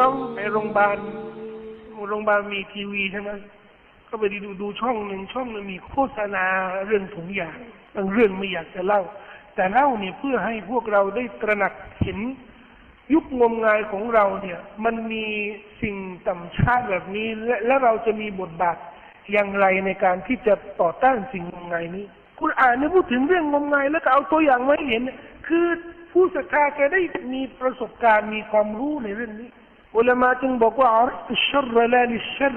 ต้องไปโรงพยาบาลโรงพยาบาลมีทีวีใช่ไหมก็ไปดูดูช่องหนึ่งช่องหนึ่งมีโฆษณาเรื่องถุงยางบางเรื่องไม่อยากจะเล่า แต่เล่าเนี่ยเพื่อให้พวกเราได้ตระหนักเห็นยุคงมงายของเราเนี่ย มันมีสิ่งต่ำช้าแบบนี้ และและเราจะมีบทบาทอย่างไรในการที่จะต่อต้านสิ่งงมงายนี้ คุณอ่านเนี่ยพูดถึงเรื่องงมงายแล้วก็เอาตัวอย่างมาเห็น คือผู้ศรัทธาแกได้มีประสบการณ์มีความรู้ในเรื่องนี้ อุลามะจึงบอกว่าอาริฟชัรลาลิชัร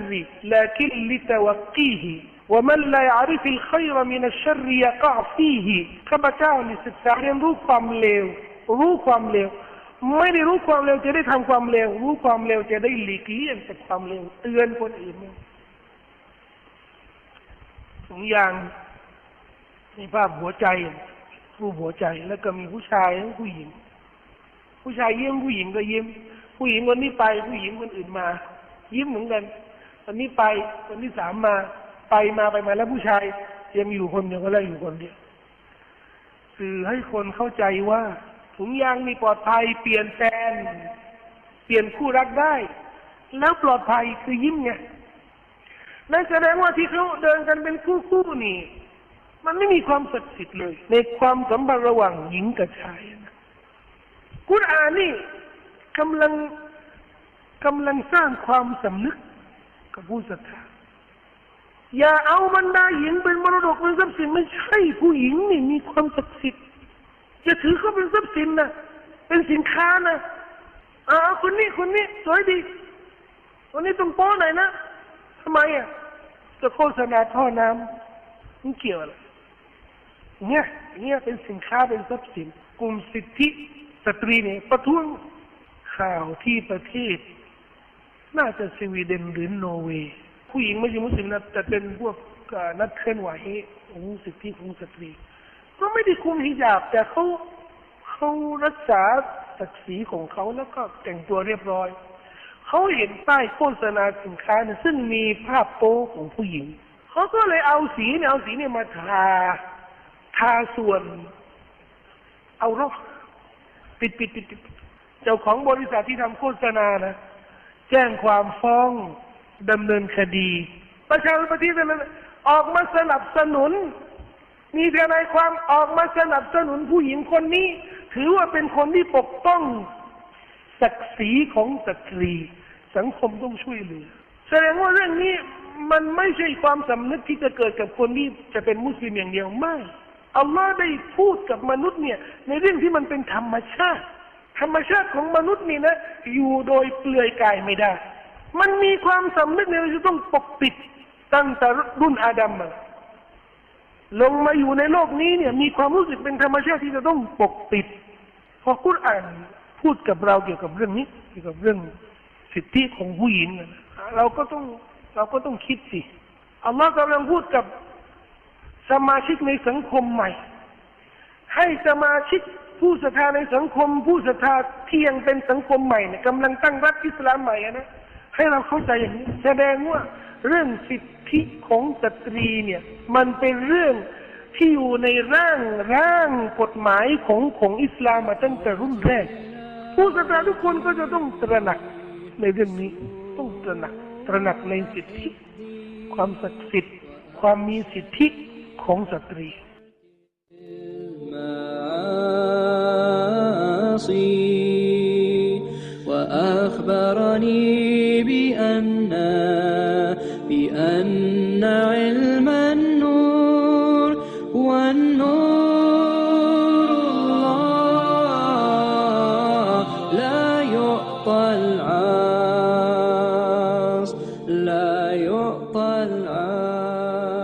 ลาคินลิตวักกีฮี ومن لا يعرف الخير من الشر يقع فيه ข้าพเจ้านี่ศึกษาเรียนรู้ความเลว รู้ความเลว ไม่ได้รู้ความเลวจะได้ทำความเลว รู้ความเลวจะได้หลีกเลี่ยงจากความเลวเตือนคนอื่นถุงยางมีภาพหัวใจรูปหัวใจ แล้วก็มีผู้ชายและผู้หญิง ผู้ชายยิ้มผู้หญิงก็ยิ้ม ผู้หญิงคนนี้ไป ผู้หญิงคนอื่นมา ยิ้มเหมือนกันคนนี้ไปคนที่สามมา ไปมาไปมาแล้วผู้ชายยังอยู่คนเดียวก็แล้วอยู่คนเดียวสื่อให้คนเข้าใจว่าถุงยางมีปลอดภัย เปลี่ยนแฟน เปลี่ยนคู่รักได้ แล้วปลอดภัยคือยิ้มไงนั่นแสดงว่าที่เขาเดินกันเป็นคู่คู่นี่ มันไม่มีความศักดิ์สิทธิ์เลย ในความสัมพันธ์ระหว่างหญิงกับชายนะกุรอานนี่ กำลังกำลังสร้างความสำนึกกับผู้ศรัทธาอย่าเอาบรรดาหญิงเป็นมรดกเป็นทรัพย์สินไม่ใช่ผู้หญิงนี่มีความศักดิ์สิทธิ์จะถือเขาเป็นทรัพย์สินนะเป็นสินค้านะอ่าคนนี้คนนี้สวยดีคนนี้ต้องโป้หน่อยนะทำไมอะจะโฆษณาท่อน้ำมันเกี่ยวอะไรเนี่ยเนี่ยเป็นสินค้าเป็นทรัพย์สิน กลุ่มสิทธิสตรีเนี่ยประท้วง ข่าวที่ประเทศ น่าจะสวีเดนหรือโนอร์เวย์ผู้หญิงไม่ใช่มุสลิมนะแต่เป็นพวกนักเคลื่อนไหวของสิทธิของสตรี ก็ไม่ได้คุมฮิญาบ แต่เขาเขารักษาศักดิ์ศรีของเขาแล้วก็แต่งตัวเรียบร้อย เขาเห็นป้ายโฆษณาสินค้านี่ยซึ่งมีภาพโป๊ของผู้หญิง เขาก็เลยเอาสีเนี่ยเอาสีเนี่ยมาทาทาส่วน เอารอบปิดปิดปิดปิด เจ้าของบริษัทที่ทำโฆษณานะ แจ้งความฟ้องดำเนินคดี ประชาธิปไตยนั้นออกมาสนับสนุน มีทนายความออกมาสนับสนุนผู้หญิงคนนี้ ถือว่าเป็นคนที่ปกป้องศักดิ์ศรีของสตรี สังคมต้องช่วยเหลือแสดงว่าเรื่องนี้มันไม่ใช่ความสำนึกที่จะเกิดกับคนที่จะเป็นมุสลิมอย่างเดียวไม่อัลลอฮ์ได้พูดกับมนุษย์เนี่ย ในเรื่องที่มันเป็นธรรมชาติ ธรรมชาติของมนุษย์นี่นะ อยู่โดยเปลือยกายไม่ได้ มันมีความสำนึกในที่จะต้องปกปิดตั้งแต่รุ่นอาดัมมาลงมาอยู่ในโลกนี้เนี่ย มีความรู้สึกเป็นธรรมชาติที่จะต้องปกปิดพอคุรอ่านพูดกับเราเกี่ยวกับเรื่องนี้ เกี่ยวกับเรื่องสิทธิของผู้หญิงเราก็ต้องเราก็ต้องคิดสิอัลลอฮ์กำลังพูดกับสมาชิกในสังคมใหม่ ให้สมาชิก ผู้ศรัทธาในสังคม ผู้ศรัทธาที่ยังเป็นสังคมใหม่เนี่ยกำลังตั้งรัฐอิสลามใหม่อะนะให้เราเข้าใจอย่างนี้ แสดงว่าเรื่องสิทธิของสตรีเนี่ย มันเป็นเรื่องที่อยู่ในร่างร่างกฎหมายของของอิสลามมาตั้งแต่รุ่นแรก ผู้ศรัทธาทุกคนก็จะต้องตระหนักในเรื่องนี้ ต้องตระหนักตระหนักในสิทธิ ความศักดิ์สิทธิ์ ความมีสิทธิของสตรี المعاصي وأخبرني بأن بأن علم النور والنور الله لا يعطى العاص لا يعطى العاص.